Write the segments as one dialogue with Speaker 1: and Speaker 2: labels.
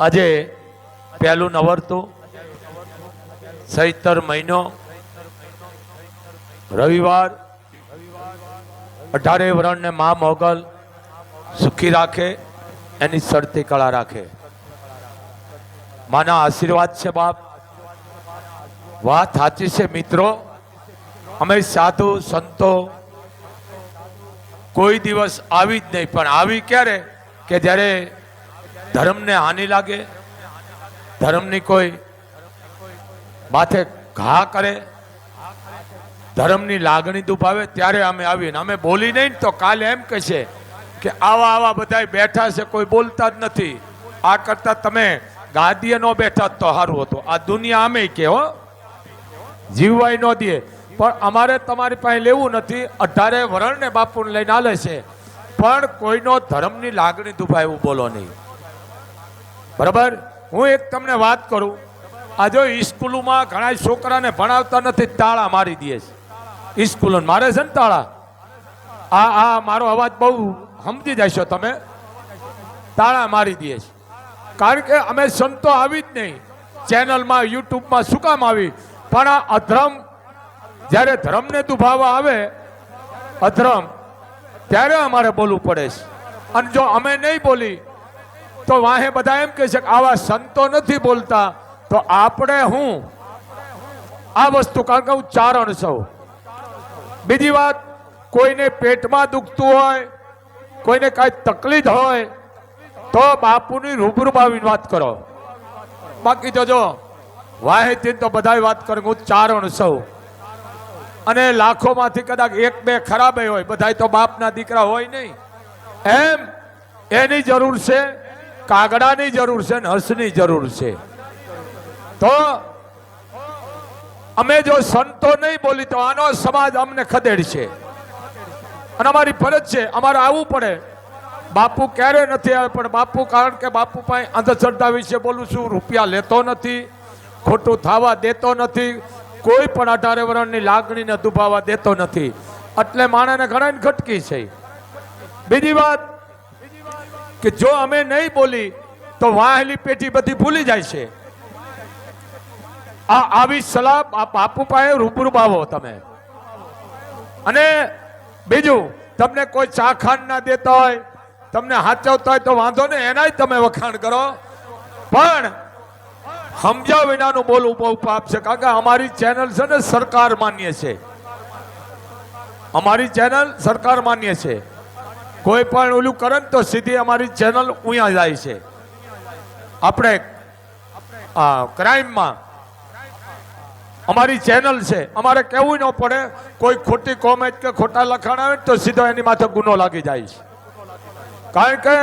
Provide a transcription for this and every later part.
Speaker 1: આજે પહેલું નવરતું સહિતર મહિનો, રવિવાર, અઢારે વરણને મા મોગલ સુખી રાખે, એની શરતી કળા રાખે. માના આશીર્વાદ છે બાપ. વાત સાચી છે મિત્રો. અમે સાધુ, સંતો કોઈ દિવસ આવી જ નહીં, પણ આવી ક્યારે? કે જ્યારે ધર્મને હાનિ લાગે, ધર્મની કોઈ માથે ઘા કરે, ધર્મની લાગણી દુભાવે, ત્યારે અમે આવીને અમે બોલી નહીં તો કાલે એમ કહેશે કે આવા આવા બધા બેઠા છે, કોઈ બોલતા જ નથી. આ કરતા તમે ગાદીએ ન બેઠા તો સારું હતું. આ દુનિયા અમે કે હો. જીવવાય ન દે. પણ અમારે તમારી પાસે લેવું નથી. અઢારે વરણને બાપુને લઈને આલે છે. પણ કોઈનો ધર્મની લાગણી દુભાય એવું બોલો નહીં. બરાબર? હું એક તમને વાત કરું. આ જો સ્કૂલોમાં ઘણા છોકરાને ભણાવતા નથી, તાળા મારી દે છે. સ્કૂલો મારે છે ને તાળા? આ આ મારો અવાજ બહુ સમજી જશો તમે. તાળા મારી દે છે. કારણ કે અમે સંતો આવી જ નહીં. ચેનલમાં, યુટ્યુબમાં શું કામ આવી? પણ આ અધર્મ, જ્યારે ધર્મને દુભાવવા આવે, અધર્મ, ત્યારે અમારે બોલવું પડે છે. અને જો અમે નહીં બોલી તો વાહે બધા એમ કહે છે કે આવા સંતો નથી બોલતા. તો આપણે હું? આ વસ્તુ કારણ કે હું ચારણ છું. બીજી વાત, કોઈને પેટમાં દુખતું હોય, કોઈને કાંઈ તકલીફ હોય, તો બાપુની રૂબરૂ આવીને વાત કરો. બાકી તો જો વાહેથી તો બધાય વાત કરે હું ચારણ છું. અને લાખોમાંથી કદાચ એક બે ખરાબ હોય, બધાય તો બાપના દીકરા હોય નહીં. એમ, એની જરૂર છે કાગડાની જરૂર છે ને હર્ષની જરૂર છે. તો અમે જો સંતો નહીં બોલી તો આનો સમાજ અમને ખદેડશે. અને અમારી ફરજ છે, અમારે આવવું પડે. બાપુ ક્યારે નથી આવે પણ બાપુ કારણ કે બાપુ પાસે અંધશ્રદ્ધા વિશે બોલું છું, રૂપિયા લેતો નથી, ખોટું થવા દેતો નથી, કોઈ પણ અઢારે વરણની લાગણીને દુભાવા દેતો નથી. એટલે માણસને ઘણા ઘટકી છે. બીજી વાત કે જો અમે નહીં બોલી, તો વાહેલી પેટી બધી ભૂલી જાય છે. આ આવી સલાહ આ બાપુ પાસે રૂબરૂ આવો તમે. અને બીજું, તમને કોઈ ચા ખાંડ ના દેતા હોય, તમને હાચવતા હોય તો વાંધો ને એનાય તમે વખાણ કરો. પણ સમજ્યા વિનાનું બોલવું બહુ પાપ છે, કારણ કે અમારી ચેનલ છે ને સરકાર માન્ય છે. અમારી ચેનલ સરકાર માન્ય છે. કોઈ પણ ઓલું કરે ને તો સીધી અમારી ચેનલ ઉયા જાય છે. આપણે ક્રાઇમમાં અમારી ચેનલ છે. અમારે કેવું ન પડે, કોઈ ખોટી કોમેન્ટ કે ખોટા લખાણ આવે તો સીધો એની માથે ગુનો લાગી જાય છે. કારણ કે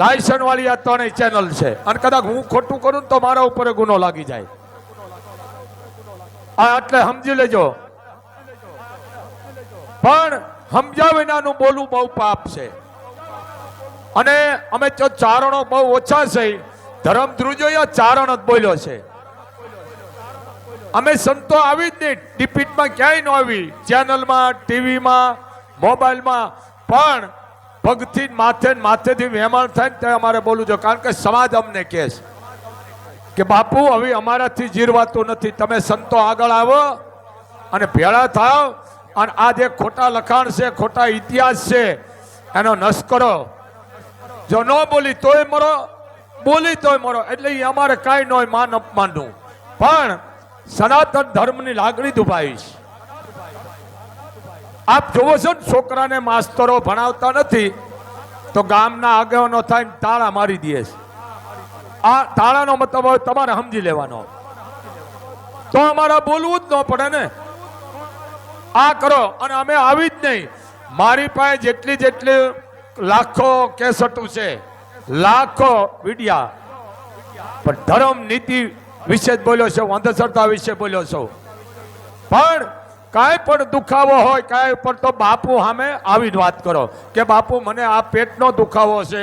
Speaker 1: લાયસન વાળી આ ત્રણેય ચેનલ છે. અને કદાચ હું ખોટું કરું તો મારા ઉપર ગુનો લાગી જાય. આ એટલે સમજી લેજો. પણ સમજ્યા વિનાનું બોલવું બહુ પાપ છે. અને અમે તો ચારણો બહુ ઓછા છે. ધર્મ ધ્રુજો ચારણ જ બોલ્યો છે. અમે સંતો આવી જ નહીં, ડિપીટમાં ક્યાંય ન આવી. ચેનલમાં, ટીવીમાં, મોબાઈલમાં. પણ પગથી માથે માથેથી વહેમાણ થાય ને તે અમારે બોલવું જોઈએ. કારણ કે સમાજ અમને કહે છે કે બાપુ, હવે અમારાથી જીરવાતું નથી. તમે સંતો આગળ આવો અને ભેળા થાવ અને આ જે ખોટા લખાણ છે, ખોટા ઇતિહાસ છે, એનો નશ કરો. જો ન બોલી તોય મરો, બોલી તોય મરો. એટલે એ અમારે કાંઈ ન હોય, માન અપમાનનું. પણ સનાતન ધર્મની લાગણી દુભાઈ છે આપ જોવો છો ને, છોકરાને માસ્તરો ભણાવતા નથી, તો ગામના આગેવાનો થાય તાળા મારી દે છે. આ તાળાનો મતલબ હવે તમારે સમજી લેવાનો. તો અમારે બોલવું જ ન પડે ને. આ કરો અને અમે આવી જ નહીં. મારી પાસે જેટલી જેટલી લાખો કેસટું છે, લાખો વિડિયા પણ ધર્મ નીતિ વિશે જ બોલ્યો છે, અંધશ્રદ્ધા વિશે બોલ્યો છો. પણ કાંઈ પણ દુખાવો હોય, કાંઈ પણ તો બાપુ સામે આવી વાત કરો કે બાપુ, મને આ પેટનો દુખાવો છે,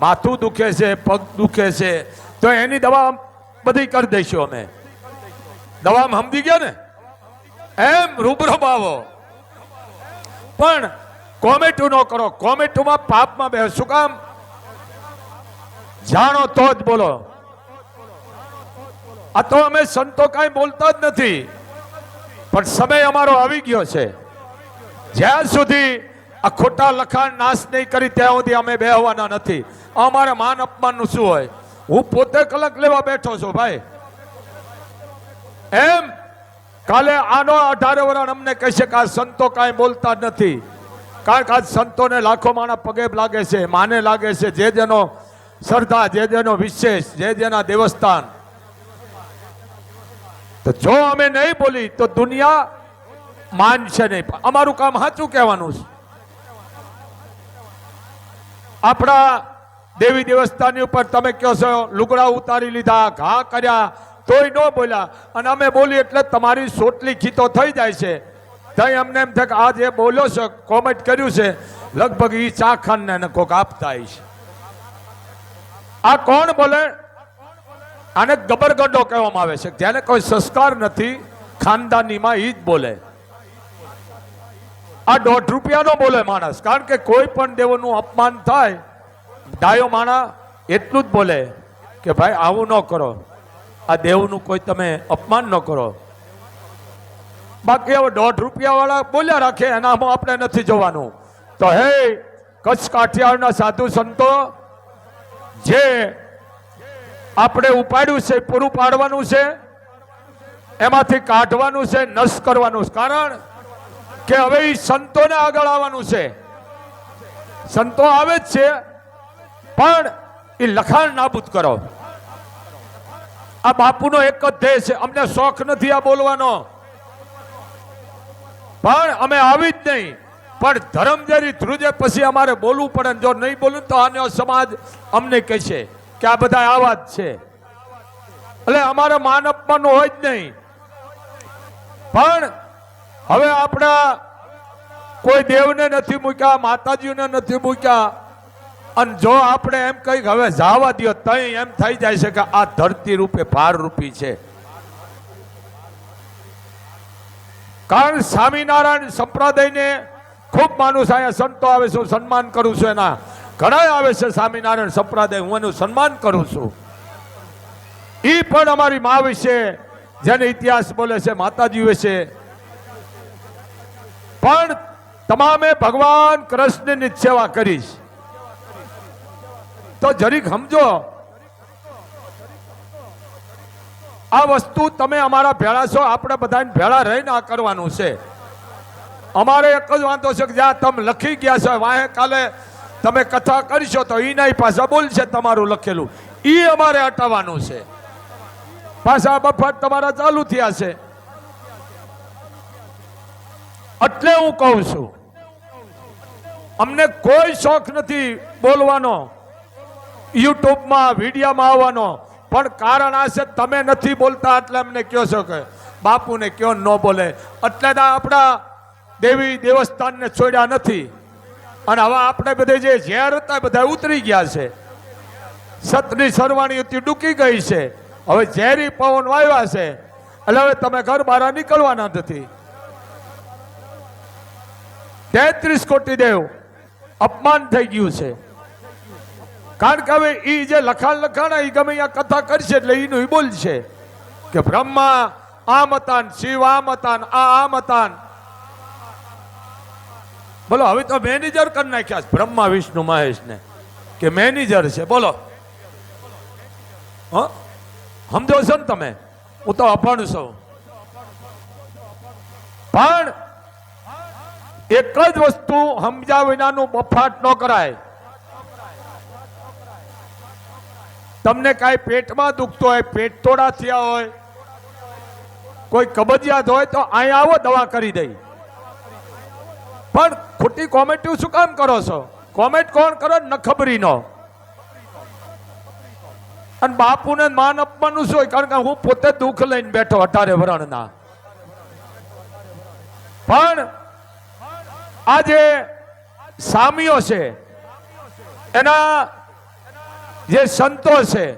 Speaker 1: માથું દુખે છે, પગ દુખે છે. તો એની દવા બધી કરી દઈશું અમે. દવામાં સમજી ગયા ને? એમ રૂબરૂ બાવો. પણ કોમેટું ન કરો. કોમેટુમાં પાપમાં બે શું કામ? જાણો તો જ બોલો. આ તો અમે સંતો કાંઈ બોલતા જ નથી. પણ સમય અમારો આવી ગયો છે. જ્યાં સુધી આ ખોટા લખાણ નાશ નહીં કરી, ત્યાં સુધી અમે બેહવાના નથી. અમારા માન અપમાનનું શું હોય? હું પોતે કલક લેવા બેઠો છું, ભાઈ. એમ કાલે આનો અઢારે વરણ અમને કહેશે કે આ સંતો કાંઈ બોલતા નથી. કારણ કે આ સંતોને લાખો માણા પગે લાગે છે, માને લાગે છે, જે જેનો શ્રદ્ધા, જે જેનો વિશેષ, જે જેના દેવસ્થાન. તો જો અમે નહીં બોલી, તો દુનિયા માનશે નહીં. અમારું કામ સાચું કહેવાનું છે. આપણા દેવી દેવસ્થાનની ઉપર તમે કહો છો, લુગડા ઉતારી લીધા, ઘા કર્યા તોય ન બોલ્યા. અને અમે બોલી એટલે તમારી સોટલી ખીતો થઈ જાય છે. તઈ અમને એમ થાય કે આ જે બોલ્યો છે કોમેન્ટ કર્યું છે, લગભગ એ ચાખંડ ને કોક આપતા છે આ કોણ બોલે? આને ગબરગડો કહેવામાં આવે છે. જેને કોઈ સંસ્કાર નથી, ખાનદાનીમાં એ જ બોલે. આ દોઢ રૂપિયાનો બોલે માણસ. કારણ કે કોઈ પણ દેવોનું અપમાન થાય, ડાયો માણા એટલું જ બોલે કે ભાઈ આવું ન કરો. આ દેવનું કોઈ તમે અપમાન ન કરો. બાકી હવે દોઢ રૂપિયા વાળા બોલ્યા રાખે, એનામાં આપણે નથી જોવાનું. તો હે કચ્છ કાઠિયાવાડના સાધુ સંતો, જે આપણે ઉપાડ્યું છે, પૂરું પાડવાનું છે, એમાંથી કાઢવાનું છે નશ કરવાનું છે. કારણ કે હવે એ સંતોને આગળ આવવાનું છે. સંતો આવે જ છે, પણ એ લખાણ નાબૂદ કરો. આ બાપુનો એક જ ધ્યેય છે. અમને શોખ નથી આ બોલવાનો. પણ અમે આવી જ નહીં. પણ ધર્મ જરી ધ્રુજે પછી અમારે બોલવું પડે જો નહીં બોલું તો આનો સમાજ અમને કહેશે કે આ બધા આવા જ છે. એટલે અમારે માન અપમાન હોય જ નહીં. પણ હવે આપણા કોઈ દેવને નથી મૂક્યા, માતાજીને નથી મૂક્યા. અને જો આપણે એમ કહી હવે જવા દો તઈ એમ થઈ જાય છે કે આ ધરતી રૂપે ભાર રૂપી છે. કારણ સ્વામિનારાયણ સંપ્રદાયને ખૂબ માનું અહીંયા સંતો આવે છે, હું સન્માન કરું છું એના. ઘણા આવે છે સ્વામિનારાયણ સંપ્રદાય, હું એનું સન્માન કરું છું. એ પણ અમારી મા વિશે જેને ઇતિહાસ બોલે છે, માતાજી વિશે પણ તમામે ભગવાન કૃષ્ણની સેવા કરીશ. તો જરીક સમજો. આ વસ્તુ તમે અમારા ભેળા છો, આપણે બધાને ભેળા રહીને આ કરવાનું છે. અમારે એક જ વાંધો છે કે જ્યાં તમે લખી ગયા છો, વાહે કાલે તમે કથા કરશો તો એ નહીં પાછા બોલશે તમારું લખેલું. એ અમારે હટાવવાનું છે. પાછા બફાટ તમારા ચાલુ થયા છે. એટલે હું કહું છું, અમને કોઈ શોખ નથી બોલવાનો. યુટ્યુબમાં વિડીયામાં આવવાનો. પણ કારણ આ છે, તમે નથી બોલતા એટલે અમને કહો છો કે? બાપુને કયો ન બોલે. એટલે આપણા દેવી દેવસ્થાનને છોડ્યા નથી. અને હવે આપણે બધે જે ઝેર હતા બધા ઉતરી ગયા છે. સતની સરવાણી હતી, ડૂકી ગઈ છે. હવે ઝેરી પવન વાવ્યા છે. એટલે હવે તમે ઘર બહાર નીકળવાના નથી. તેત્રીસ કોટી દેવ અપમાન થઈ ગયું છે. કારણ કે હવે એ જે લખાણ લખાણ એ ગમે અહીંયા કથા કરશે એટલે એનું ઈ બોલશે. કે બ્રહ્મા, આ મતાન, શિવ, આ મતાન, આ આ મતાન. બોલો, હવે તો મેનેજર કરી નાખ્યા છે, બ્રહ્મા, વિષ્ણુ મહેશ ને કે મેનેજર છે, બોલો. સમજો છો ને તમે? હું તો અપણ છું. પણ એક જ વસ્તુ સમજાવ વિનાનું બફાટ ન કરાય. તમને કાંઈ પેટમાં દુખતો હોય, પેટ તોડા થયા હોય, કોઈ કબજિયાત હોય તો અહીંયા આવો, દવા કરી દઈ. પણ ખોટી કોમેન્ટ શું કામ કરો છો? કોમેન્ટ કોણ કરો ન ખબરી નો અને બાપુને માન અપમાનનું શું હોય? કારણ કે હું પોતે દુઃખ લઈને બેઠો અઢારે વરણના. પણ આજે સામીઓ છે, એના જે સંતો છે,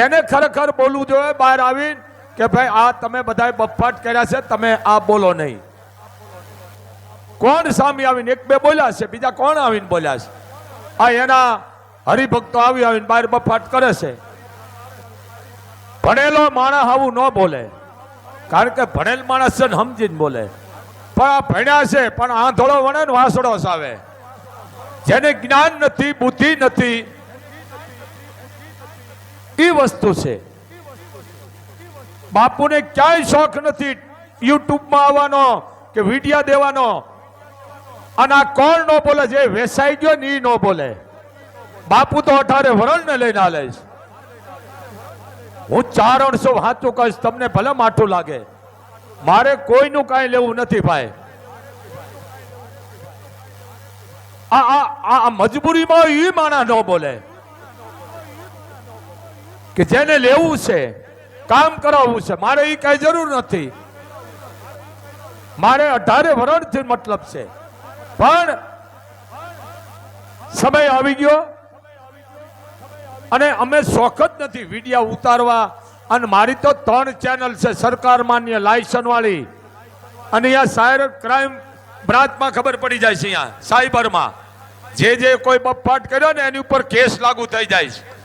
Speaker 1: એને ખરેખર બોલવું જોઈએ બહાર આવીને કે ભાઈ, આ તમે બધા બફાટ કર્યા છે, તમે આ બોલો નહીં. કોણ સામે આવીને? એક બે બોલ્યા છે, બીજા કોણ આવીને બોલ્યા છે? આ એના હરિભક્તો આવી આવીને બહાર બફાટ કરે છે. ભણેલો માણસ આવું ન બોલે. કારણ કે ભણેલ માણસ છે ને સમજીને બોલે. પણ આ ભણ્યા છે, પણ આંધળો વણે ને વાસડો સાવે. જેને જ્ઞાન નથી, બુદ્ધિ નથી એ વસ્તુ છે. બાપુને ક્યાંય શોખ નથી યુટ્યુબમાં આવવાનો કે વિડિયા દેવાનો. અને આ કોણ ન બોલે, જે વેસાઈ ગયો ને એ ન બોલે. બાપુ તો અઢારે વરણને લઈને આલે છે. હું ચારણસો સાચું કહીશ, તમને ભલે માઠું લાગે. મારે કોઈનું કાંઈ લેવું નથી ભાઈ. આ આ આ મજબૂરીમાં એ માણા ન બોલે. કે જેને લેવું છે, કામ કરાવવું છે, મારે એ કઈ જરૂર નથી. મારે અઢારે વરણથી મતલબ છે. પણ સમય આવી ગયો અને અમે શોખ જ નથી વિડિયા ઉતારવા. અને મારી તો ત્રણ ચેનલ છે, સરકાર માન્ય લાયસન વાળી. અને અહીંયા સાયર ક્રાઇમ બ્રાન્ચમાં ખબર પડી જાય છે અહીંયા સાયબરમાં. જે જે કોઈ બફાટ કર્યો ને એની ઉપર કેસ લાગુ થઈ જાય છે.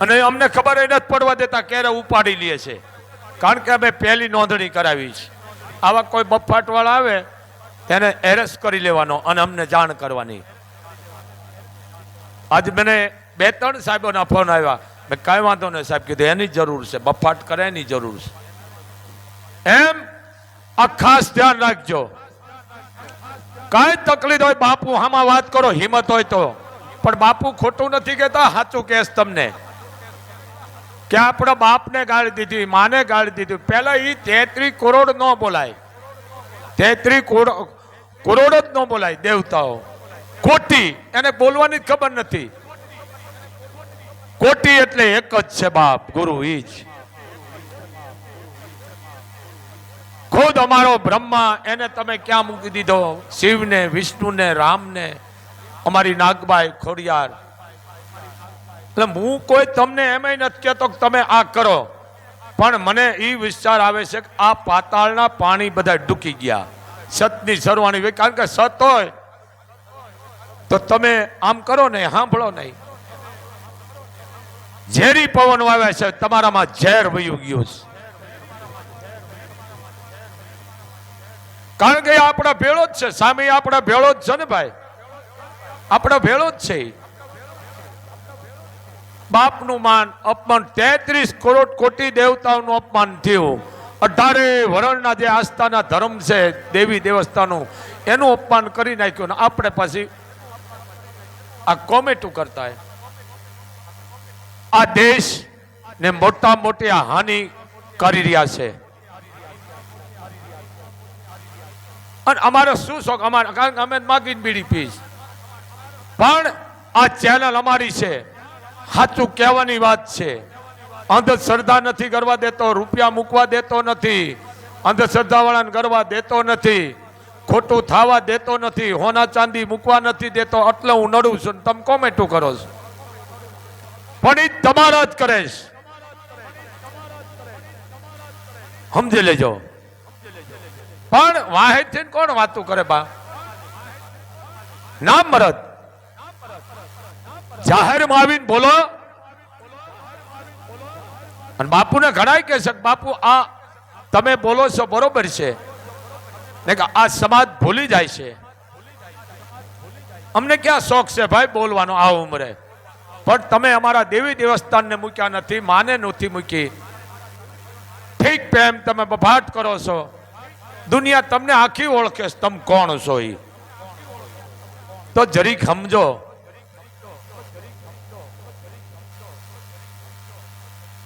Speaker 1: અને અમને ખબર એને નથી પડવા દેતા ક્યારે ઉપાડી લે છે. કારણ કે અમે પહેલી નોંધણી કરાવી છે. આવા કોઈ બફાટવાળા આવે, તેને એરેસ્ટ કરી લેવાનો અને અમને જાણ કરવાની. આજ મને બે ત્રણ સાહેબોના ફોન આવ્યા. મેં કાંઈ વાંધો નહીં સાહેબ, કીધું એની જરૂર છે, બફાટ કરે એની જરૂર છે. એમ આ ખાસ ધ્યાન રાખજો. કાંઈ તકલીફ હોય બાપુ આમાં વાત કરો, હિંમત હોય તો. પણ બાપુ ખોટું નથી કહેતા, સાચું કેસ તમને. કે આપણા બાપને ગાળી દીધી, માને ગાળી દીધી. પહેલાં એ તેત્રી કરોડ ન બોલાય. તેત્રી કરોડ જ ન બોલાય દેવતાઓ. કોટી, એને બોલવાની ખબર નથી. કોટી એટલે એક જ છે બાપ, ગુરુ એ જ. ખુદ અમારો બ્રહ્મા, એને તમે ક્યાં મૂકી દીધો? શિવને, વિષ્ણુને, રામને. અમારી નાગબાઈ ખોડિયાર એટલે હું કોઈ તમને એમય નથી કહેતો કે તમે આ કરો. પણ મને એ વિચાર આવે છે કે આ પાતાળના પાણી બધા ડૂકી ગયા. સતની સરવાણી હોય કારણ કે સત હોય, તો તમે આમ કરો નહીં સાંભળો નહીં. ઝેરી પવન આવે છે, તમારામાં ઝેર વયું ગયું છે. કારણ કે આપણા ભેળો જ છે, સામે આપણા ભેળો જ છે ને ભાઈ? આપણા ભેળો જ છે. બાપનું માન અપમાન, તેત્રીસ કરોડ કોટી દેવતાઓનું અપમાન થયું. અઢારે વરણના જે આસ્થાના ધર્મ છે, દેવી દેવસ્થાનું, એનું અપમાન કરી નાખ્યું ને આપણે પછી આ કોમેટું કરતા આ દેશ ને મોટા મોટી આ હાનિ કરી રહ્યા છે. અને અમારો શું શોખ? અમારે કારણ કે અમે માગીને બીડી પીશ પણ આ ચેનલ અમારી છે. સાચું કહેવાની વાત છે. અંધશ્રદ્ધા નથી કરવા દેતો, રૂપિયા મૂકવા દેતો નથી. અંધશ્રદ્ધા વાળાને કરવા દેતો નથી. ખોટું થવા દેતો નથી. હોના ચાંદી મૂકવા નથી દેતો. એટલે હું નડું છું તમે કોમેન્ટું કરો છો? પણ એ તમારા જ કરે છે. સમજી લેજો. પણ વાહેથી કોણ વાતું કરે બા? નામ મરદ. જાહેરમાં આવીને બોલો. અને બાપુને ઘણાય કહે છે બાપુ, આ તમે બોલો છો, બરોબર છે. ને કે આ સમાજ ભૂલી જાય છે. અમને ક્યાં શોખ છે ભાઈ બોલવાનો આ ઉંમરે? પણ તમે અમારા દેવી દેવસ્થાનને મૂક્યા નથી, માને નથી મૂકી. ઠીક પ્રેમ તમે બફાટ કરો છો. દુનિયા તમને આખી ઓળખે તમે કોણ છો એ તો જરીક સમજો.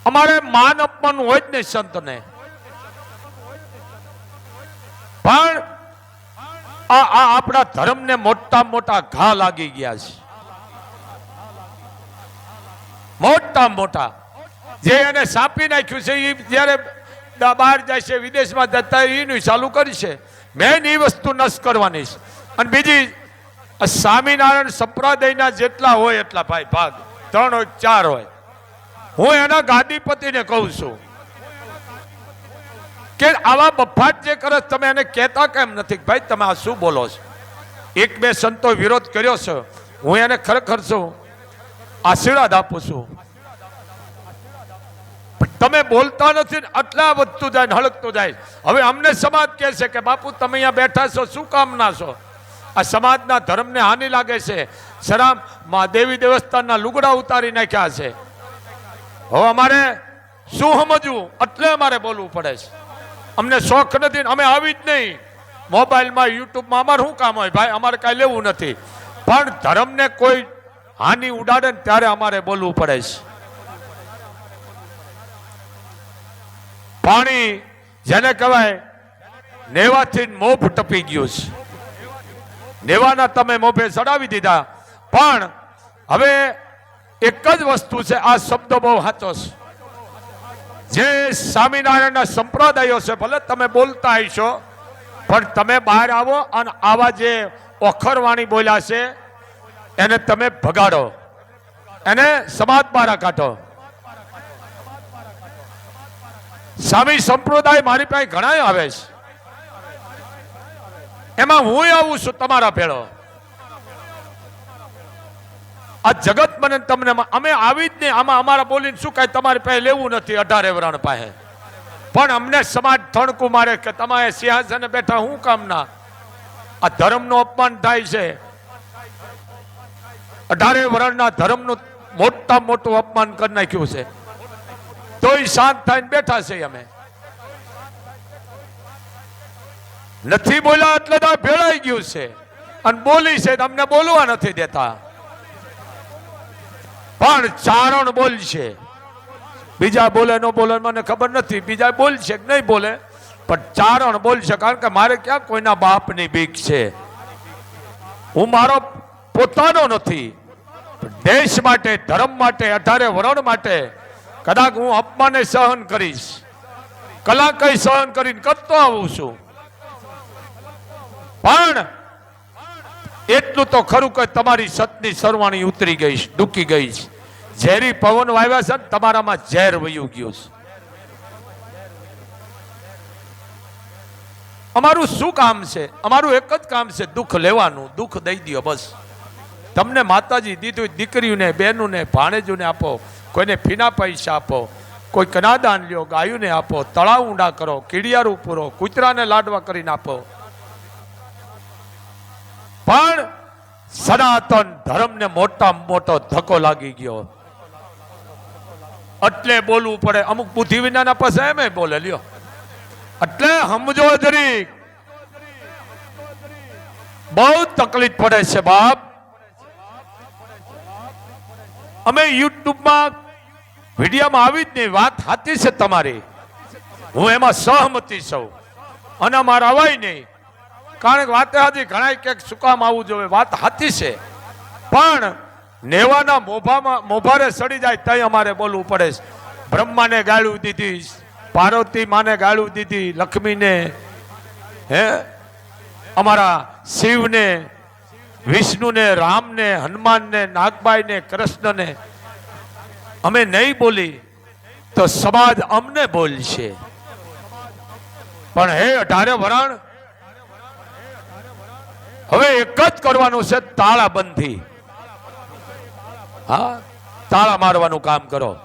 Speaker 1: અમારે માન અપમાન હોય જ નહીં સંતને. પણ આ આ આપણા ધર્મને મોટા મોટા ઘા લાગી ગયા છે. મોટા મોટા. જે એને સાપી નાખ્યું છે એ જ્યારે બહાર જાય છે, વિદેશમાં જતા એનું ચાલુ કરશે મેન એ વસ્તુ નશ કરવાની છે. અને બીજી સ્વામિનારાયણ સંપ્રદાયના જેટલા હોય એટલા ભાઈ ભાગ. ત્રણ હોય, ચાર હોય. હું એના ગાદીપતિને કહું છું કે આવા બફાટ જે કરે તમે એને કહેતા કેમ નથી? ભાઈ, તમે આ શું બોલો છો? એક બે સંતો વિરોધ કર્યો છે. હું એને ખરેખર છું આશીર્વાદ આપું છું. તમે બોલતા નથી આટલા વધતું જાય હળકતું જાય. હવે અમને સમાજ કહે છે કે, બાપુ, તમે અહીંયા બેઠા છો, શું કામના છો? આ સમાજના ધર્મને હાનિ લાગે છે. શરામ મહાદેવી દેવી દેવસ્થાનના લુગડા ઉતારી નાખ્યા છે. હવે અમારે શું સમજવું? એટલે અમારે બોલવું પડે છે. અમને શોખ નથી અમે આવી જ નહીં. મોબાઈલમાં, યુટ્યુબમાં અમારે શું કામ હોય? ભાઈ, અમારે કાંઈ લેવું નથી. પણ ધર્મને કોઈ હાનિ ઉડાડે ને ત્યારે અમારે બોલવું પડે છે. પાણી જેને કહેવાય, નેવાથી મોભ ટપી ગયું છે. નેવાના તમે મોભે ચડાવી દીધા. પણ હવે એક જ વસ્તુ છે, આ શબ્દો બહુ સાચો છે. જે સ્વામિનારાયણના સંપ્રદાયો છે, ભલે તમે બોલતા હશો પણ તમે બહાર આવો અને આવા જે ઓખરવાણી બોલ્યા છે, એને તમે ભગાડો. એને સમાજ બારા કાઢો. સ્વામી સંપ્રદાય મારી પાસે ઘણા આવે છે. એમાં હું આવું છું, તમારા ભેળો. આ જગત મને તમને અમે આવી જ નહીં આમાં અમારા બોલીને શું કાંઈ તમારી પાસે લેવું નથી અઢારે વરણ પાસે. પણ અમને સમાજ થણકું મારે કે તમારે સિંહાસને બેઠા હું કામના આ ધર્મનું અપમાન થાય છે. અઢારે વરણના ધર્મનું મોટા મોટું અપમાન કરી નાખ્યું છે. તોય શાંત થઈને બેઠા છે અમે. નથી બોલ્યા એટલે તો ભેળાઈ ગયું છે. અને બોલી છે તમને બોલવા નથી દેતા. પણ ચારણ બોલશે. બીજા બોલે, ન બોલે, મને ખબર નથી. બીજા બોલશે કે નહીં બોલે, પણ ચારણ બોલશે, કારણ કે મારે ક્યાં કોઈના બાપની બીક છે? હું મારો પોતાનો નથી. દેશ માટે, ધર્મ માટે, અઢારે વરણ માટે, કદાચ હું અપમાને સહન કરીશ. કલાકય સહન કરીને કરતો આવું છું. પણ એટલું તો ખરું કે તમારી સતની સરવાણી ઉતરી ગઈ છે, ડૂકી ગઈ છે. ઝેરી પવન વાવ્યા છે ને તમારામાં ઝેર વયું ગયું છે. અમારું શું કામ છે? અમારું એક જ કામ છે દુઃખ લેવાનું દુઃખ દઈ દો બસ. તમને માતાજી દીધું દીકરીઓને બહેનોને ભાણેજોને આપો કોઈને ફીના પૈસા આપો કોઈ કનાદાન લ્યો ગાયુને આપો તળાવ ઊંડા કરો કીડિયારું પૂરો કૂતરાને લાડવા કરીને આપો. પણ સનાતન ધર્મને મોટા મોટો ધક્કો લાગી ગયો. એટલે બોલવું પડે. અમુક બુદ્ધિ વિના પાસે એમ બોલે, લ્યો. એટલે સમજો દરેક બહુ તકલીફ પડે છે બાપ. અમે યુટ્યુબમાં વિડીયોમાં આવી જ નહીં, વાત સાચી છે તમારી. હું એમાં સહમતી છું. અને અમારે અવાય નહીં. કારણ કે વાતે હતી ઘણા ક્યાંક શું કામ આવવું જોઈએ. વાત હાથી છે. પણ નેવાના મોભામાં, મોભારે સડી જાય તય અમારે બોલવું પડે છે. બ્રહ્માને ગાળું દીધી, પાર્વતી માને ગાળું દીધી, લક્ષ્મીને, હે, અમારા શિવને, વિષ્ણુને, રામને, હનુમાનને, નાગબાઈને, કૃષ્ણને, અમે નહીં બોલી તો સમાજ અમને બોલશે. પણ હે અઢારે વરાણ હવે એક જ કરવાનું છે, તાળાબંધી. હા, તાળા મારવાનું કામ કરો.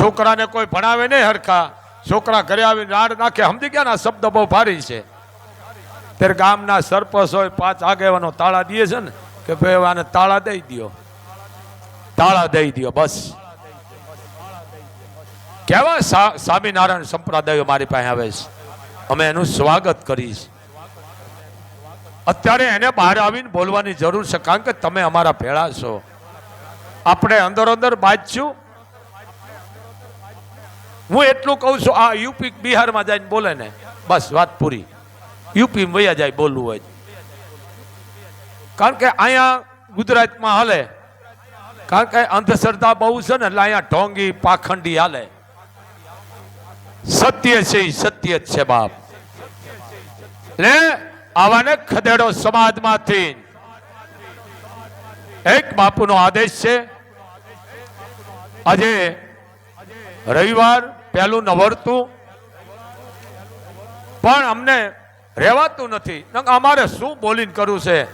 Speaker 1: છોકરાને કોઈ ભણાવે નહીં હરખા. છોકરા ઘરે આવીને રાડ નાખે. સમજી ગયા ના શબ્દ બહુ ભારી છે. ત્યારે ગામના સરપંચ હોય, પાંચ આગેવાનો તાળા દે છે ને, કે ભાઈ આને તાળા દઈ દ્યો. તાળા દઈ દ્યો, બસ. કેવા સ્વામિનારાયણ સંપ્રદાયો મારી પાસે આવે છે. અમે એનું સ્વાગત કરીશ. અત્યારે એને બહાર આવીને બોલવાની જરૂર છે, કારણ કે તમે અમારા ભેળા છો. આપણે અંદર અંદર બાજશું હું એટલું કહું છું, આ યુપી બિહારમાં જઈને બોલે ને, બસ વાત પૂરી. યુપી વૈયા જાય બોલવું હોય. કારણ કે અહીંયા ગુજરાતમાં હાલે. કારણ કે અંધશ્રદ્ધા બહુ છે ને, એટલે અહીંયા ઢોંગી, પાખંડી હાલે. સત્ય છે સત્ય જ છે બાપ. એટલે આવાને ખદેડો સમાજમાંથી. એક બાપુનો આદેશ છે. આજે રવિવાર, પહેલું નવરતું. પણ અમને રહેવાતું નથી. અમારે શું બોલીને કરવું છે?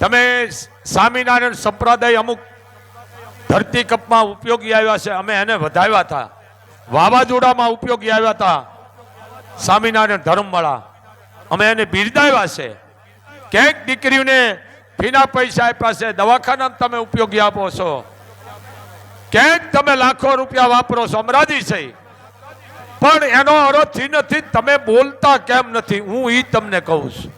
Speaker 1: તમે સ્વામિનારાયણ સંપ્રદાય અમુક ધરતી કપમાં ઉપયોગી આવ્યા છે. અમે એને વધાવ્યા હતા. વાવાઝોડામાં ઉપયોગી આવ્યા હતા. સ્વામિનારાયણ ધર્મવાળા. અમે એને બિરદાવ્યા છે. ક્યાંક દીકરીઓને ફીના પૈસા આપ્યા છે. દવાખાનામાં તમે ઉપયોગી આપો છો. ક્યાંક તમે લાખો રૂપિયા વાપરો છો. અમરાજી છે. પણ એનો અર્થ નથી, તમે બોલતા કેમ નથી? હું ઈ તમને કહું છું.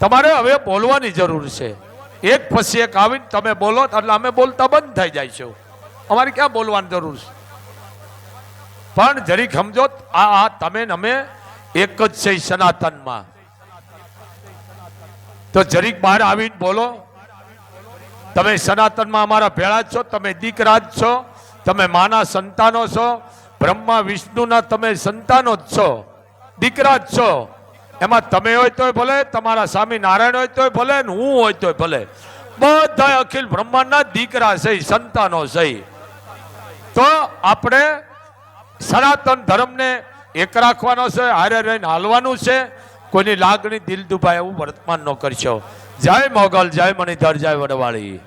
Speaker 1: તમારે હવે બોલવાની જરૂર છે. એક પછી એક આવીને તમે બોલો, એટલે અમે બોલતા બંધ થઈ જાય છે. અમારે ક્યાં બોલવાની જરૂર છે? પણ જરીક સમજો, આ આ, તમે અમે એક જ છે સનાતનમાં. તો જરીક બહાર આવીને બોલો, તમે સનાતનમાં અમારા ભેળા છો, તમે દીકરા જ છો, તમે માના સંતાનો છો, બ્રહ્મા વિષ્ણુના તમે સંતાનો જ છો, દીકરા જ છો. એમાં તમે હોય તોય ભલે, તમારા સ્વામી નારાયણ હોય તોય ભલે, ને હું હોય તોય ભલે. બધા અખિલ બ્રહ્માંડના દીકરા છે, સંતાનો છે. તો આપણે સનાતન ધર્મને એક રાખવાનો છે, હારે રહીને હાલવાનું છે. કોઈની લાગણી દિલ દુભાય એવું વર્તમાન ન કરશો. જય મોગલ, જય મણિધર, જય વડવાળી.